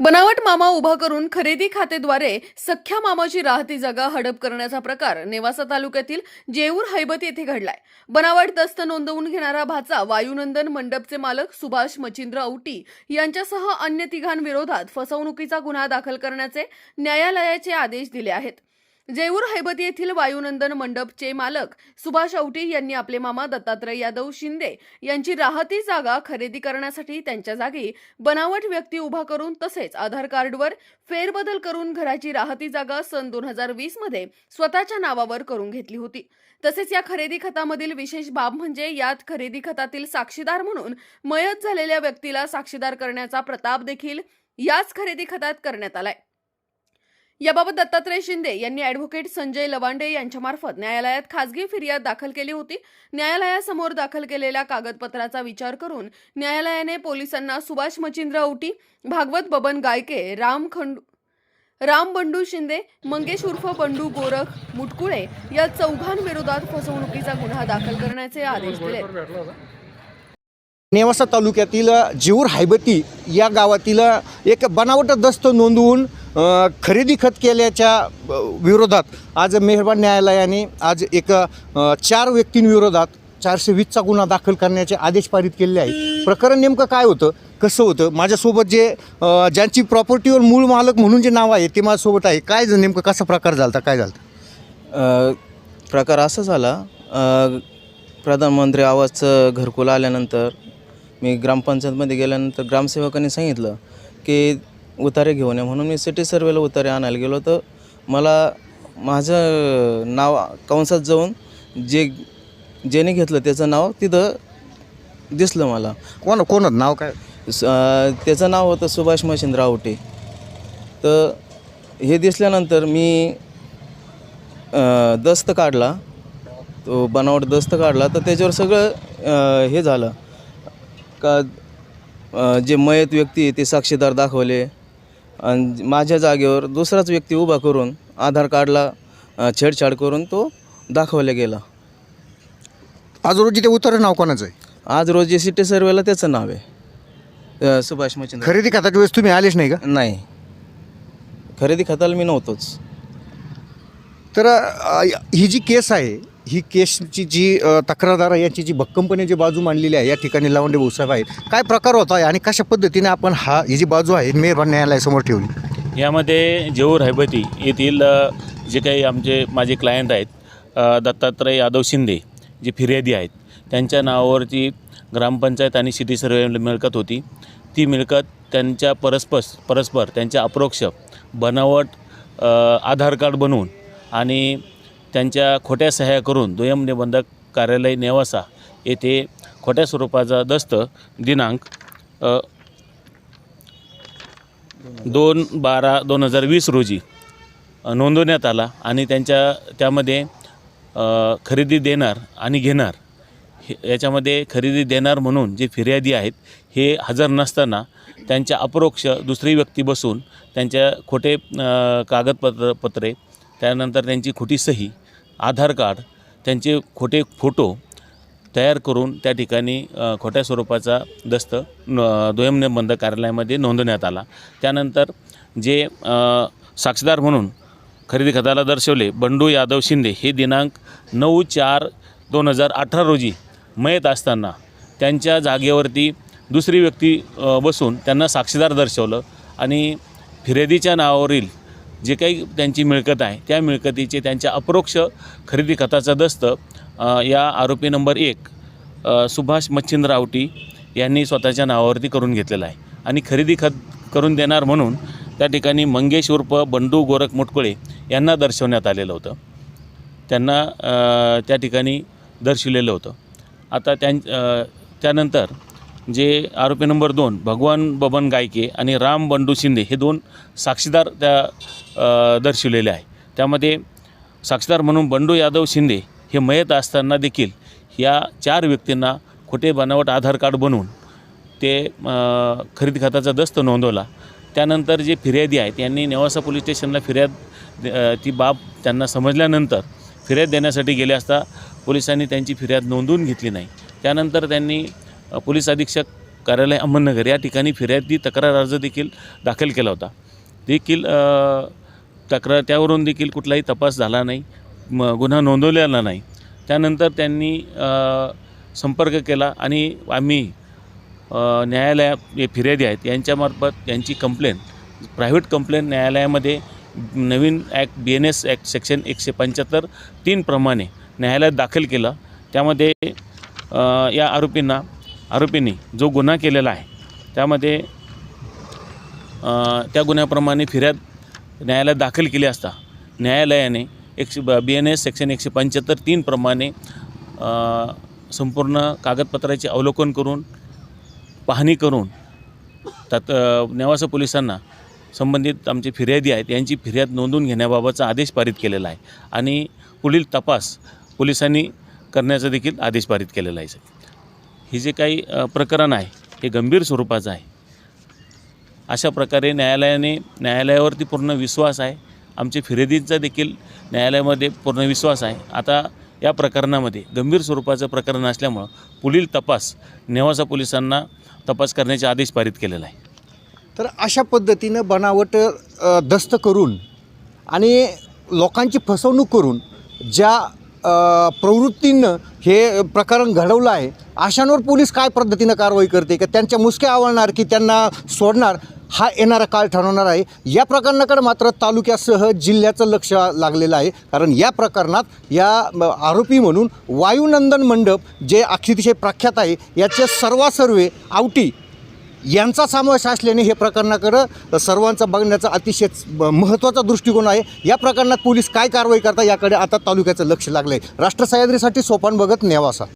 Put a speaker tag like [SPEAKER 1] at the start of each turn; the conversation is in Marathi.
[SPEAKER 1] बनावट मामा उभा करून खरेदी खातेद्वारे सख्या मामाची राहती जागा हडप करण्याचा प्रकार नेवासा तालुक्यातील जेऊर हैबत येथे घडलाय. बनावट दस्त नोंदवून घेणारा भाचा वायुनंदन मंडपचे मालक सुभाष मचिंद्र औटी यांच्यासह अन्य तिघांविरोधात फसवणुकीचा गुन्हा दाखल करण्याचे न्यायालयाचे आदेश दिले आहेत. जेऊर हैबत येथील वायुनंदन मंडपचे मालक सुभाष औटी यांनी आपले मामा दत्तात्रय यादव शिंदे यांची राहती जागा खरेदी करण्यासाठी त्यांच्या जागी बनावट व्यक्ती उभा करून तसेच आधार कार्डवर फेरबदल करून घराची राहती जागा सन दोन हजार वीसमध्ये स्वतःच्या नावावर करून घेतली होती. तसेच या खरेदी खतामधील विशेष बाब म्हणजे यात खरेदी खतातील साक्षीदार म्हणून मयत झालेल्या व्यक्तीला साक्षीदार करण्याचा प्रताप देखील याच खरेदी खतात करण्यात आलाय. याबाबत दत्तात्रय शिंदे यांनी अॅडव्होकेट संजय लवांडे यांच्यामार्फत न्यायालयात खासगी फिर्याद दाखल केली होती. न्यायालयासमोर दाखल केलेल्या कागदपत्राचा विचार करून न्यायालयाने पोलिसांना सुभाष मचिंद्र औटी भागवत बबन गायके राम खंडू राम बंडू शिंदे मंगेश उर्फ बंडू गोरख मुटकुळे या चौघांविरोधात फसवणुकीचा गुन्हा दाखल करण्याचे आदेश दिले.
[SPEAKER 2] नेवासा तालुक्यातील जीवर हायबती या गावातील एक बनावट दस्त नोंदवून खरेदी खत केल्याच्या विरोधात आज मेहरबान न्यायालयाने आज एक चार व्यक्तींविरोधात चारशे वीसचा गुन्हा दाखल करण्याचे आदेश पारित केलेले आहे प्रकरण नेमकं काय होतं? कसं होतं? माझ्यासोबत जे ज्यांची प्रॉपर्टीवर मूळ मालक म्हणून जे नाव आहे ते माझ्यासोबत आहे. काय ज- नेमकं? कसा प्रकार झाला होता? काय झालं
[SPEAKER 3] प्रकार असा झाला. प्रधानमंत्री आवाजचं घरकुल आल्यानंतर मी ग्रामपंचायतमध्ये गेल्यानंतर ग्रामसेवकांनी सांगितलं की उतारे घेऊन या. म्हणून मी सिटी सर्वेला उतारे आणायला गेलो तर मला माझं नाव कंसात जाऊन जे ज्याने घेतलं त्याचं नाव तिथं दिसलं मला.
[SPEAKER 2] कोण कोण होतं? नाव काय?
[SPEAKER 3] स- अ, त्याचं नाव होतं सुभाष मशिंद्र आवटे. तर हे दिसल्यानंतर मी अ, दस्त काढला. तो बनावट दस्त काढला. तर त्याच्यावर सगळं अ, हे झालं. का अ, जे मयत व्यक्ती आहे ते साक्षीदार दाखवले. आणि माझ्या जागेवर दुसराच व्यक्ती उभा करून आधार कार्डला छेडछाड करून तो दाखवला गेला.
[SPEAKER 2] आज रोजी ते उतर नाव कोणाचं आहे?
[SPEAKER 3] आज रोजी सिटी सर्वेला त्याचं नाव आहे. अ, सुभाष मचिंद्र
[SPEAKER 2] खरेदी खताच्या वेळेस तुम्ही आलेच नाही का?
[SPEAKER 3] नाही. खरेदी खताला मी नव्हतोच.
[SPEAKER 2] तर अ, ही जी केस आहे ही केसची जी तक्रारदार आहे याची जी भक्कमपणे जी बाजू मांडलेली आहे या ठिकाणी लावंडे भाऊसाहेब आहेत. काय प्रकार होता आहे आणि कशा पद्धतीने आपण हा ही जी बाजू आहे मेहरबान न्यायालयासमोर ठेवली?
[SPEAKER 4] यामध्ये जेऊर हैबती येथील जे काही आमचे माझे क्लायंट आहेत दत्तात्रय यादव शिंदे जे फिर्यादी आहेत त्यांच्या नावावरती ग्रामपंचायत आणि सिटी सर्वे मिळकत होती. ती मिळकत त्यांच्या परस्पर परस्पर त्यांच्या अप्रोक्ष बनावट आधार कार्ड बनवून आणि त्यांच्या खोट्या सह्या करून दुय्यम निबंधक कार्यालय नेवासा येथे खोट्या स्वरूपाचा दस्त दिनांक दोन बारा दोन हजार वीस रोजी नोंदवण्यात आला आणि त्यांच्या त्यामध्ये खरेदी देणार आणि घेणार हे याच्यामध्ये खरेदी देणार म्हणून जे फिर्यादी आहेत हे हजर नसताना त्यांच्या अप्रोक्ष दुसरी व्यक्ती बसून त्यांच्या खोटे कागदपत्र पत्रे त्यानंतर त्यांची खोटी सही आधार कार्ड त्यांचे खोटे फोटो तयार करून त्या ठिकाणी खोट्या स्वरूपाचा दस्त न निबंध कार्यालयामध्ये नोंदवण्यात आला. त्यानंतर जे साक्षीदार म्हणून खरेदी खताला दर्शवले बंडू यादव शिंदे हे दिनांक नऊ चार दोन हजार अठरा रोजी मयत असताना त्यांच्या जागेवरती दुसरी व्यक्ती बसून त्यांना साक्षीदार दर्शवलं आणि फिर्यादीच्या नावावरील जे काही त्यांची मिळकत आहे त्या मिळकतीचे त्यांच्या अप्रोक्ष खरेदी खताचा दस्त या आरोपी नंबर एक सुभाष मच्छिंद्र आवटी यांनी स्वतःच्या नावावरती करून घेतलेला आहे. आणि खरेदी खत करून देणार म्हणून त्या ठिकाणी मंगेश उर्फ बंडू गोरख मुटकुळे यांना दर्शवण्यात आलेलं होतं. त्यांना त्या ठिकाणी दर्शवलेलं होतं. आता त्यां त्यानंतर जे आरोपी नंबर दोन भगवान बबन गायके आणि राम बंडू शिंदे हे दोन साक्षीदार त्या अ, दर्शवलेले आहे. त्यामध्ये साक्षीदार म्हणून बंडू यादव शिंदे हे मयत असताना देखील या चार व्यक्तींना खोटे बनावट आधार कार्ड बनवून ते खरेदी खात्याचा दस्त नोंदवला. त्यानंतर जे फिर्यादी आहेत यांनी नेवासा पोलीस स्टेशनला फिर्याद ती बाब त्यांना समजल्यानंतर फिर्याद देण्यासाठी गेले असता पोलिसांनी त्यांची फिर्याद नोंदवून घेतली नाही. त्यानंतर त्यांनी पोलीस अधीक्षक कार्यालय अहमदनगर या ठिकाणी फिर्यादी तक्रार अर्ज देखील दाखल केला होता. देखील तक्रार त्यावरून देखील कुठलाही तपास झाला नाही म गुन्हा नोंदवलेला नाही. त्यानंतर त्यांनी संपर्क केला आणि आम्ही न्यायालयात जे फिर्यादी आहेत यांच्यामार्फत यांची कंप्लेंट प्रायव्हेट कंप्लेंट न्यायालयामध्ये नवीन act B N S act section एकशे पंच्याहत्तर तीनप्रमाणे न्यायालयात दाखल केलं. त्यामध्ये या आरोपींना आरोपींनी जो गुन्हा केलेला आहे त्यामध्ये त्या गुन्ह्याप्रमाणे फिर्याद न्यायालयात दाखल केली असता न्यायालयाने एकशे बी एन एस सेक्शन एकशे पंच्याहत्तर तीनप्रमाणे संपूर्ण कागदपत्राचे अवलोकन करून पाहणी करून त्यात नेवासा पोलिसांना संबंधित आमचे फिर्यादी आहेत यांची फिर्याद नोंदवून घेण्याबाबतचा आदेश पारित केलेला आहे आणि पुढील तपास पोलिसांनी करण्याचा देखील आदेश पारित केलेला आहे सर. हे जे काही प्रकरण आहे हे गंभीर स्वरूपाचं आहे. अशा प्रकारे न्यायालयाने न्यायालयावरती पूर्ण विश्वास आहे. आमचे फिर्यादींचा देखील न्यायालयामध्ये पूर्ण विश्वास आहे. आता या प्रकरणामध्ये गंभीर स्वरूपाचं प्रकरण असल्यामुळं पुढील तपास नेवासा पोलिसांना तपास करण्याचे आदेश पारित केलेला आहे.
[SPEAKER 2] तर अशा पद्धतीनं बनावट दस्त करून आणि लोकांची फसवणूक करून ज्या प्रवृत्तीनं हे प्रकरण घडवलं आहे. अशांवर पोलीस काय पद्धतीनं कारवाई करते का त्यांच्या मुसक्या आवडणार की त्यांना सोडणार हा येणारा काळ ठरवणार आहे. या प्रकरणाकडे मात्र तालुक्यासह जिल्ह्याचं लक्ष लागलेलं आहे. कारण या प्रकरणात या आरोपी म्हणून वायुनंदन मंडप जे अतिशय प्रख्यात आहे याचे सर्वासर्वे आवटी यांचा समावेश असल्याने हे प्रकरणाकडं सर्वांचा बघण्याचा अतिशय महत्त्वाचा दृष्टिकोन आहे. या प्रकरणात पोलीस काय कारवाई करतात याकडे आता तालुक्याचं लक्ष लागलं आहे राष्ट्र सह्याद्रीसाठी सोपान बघत नेवासा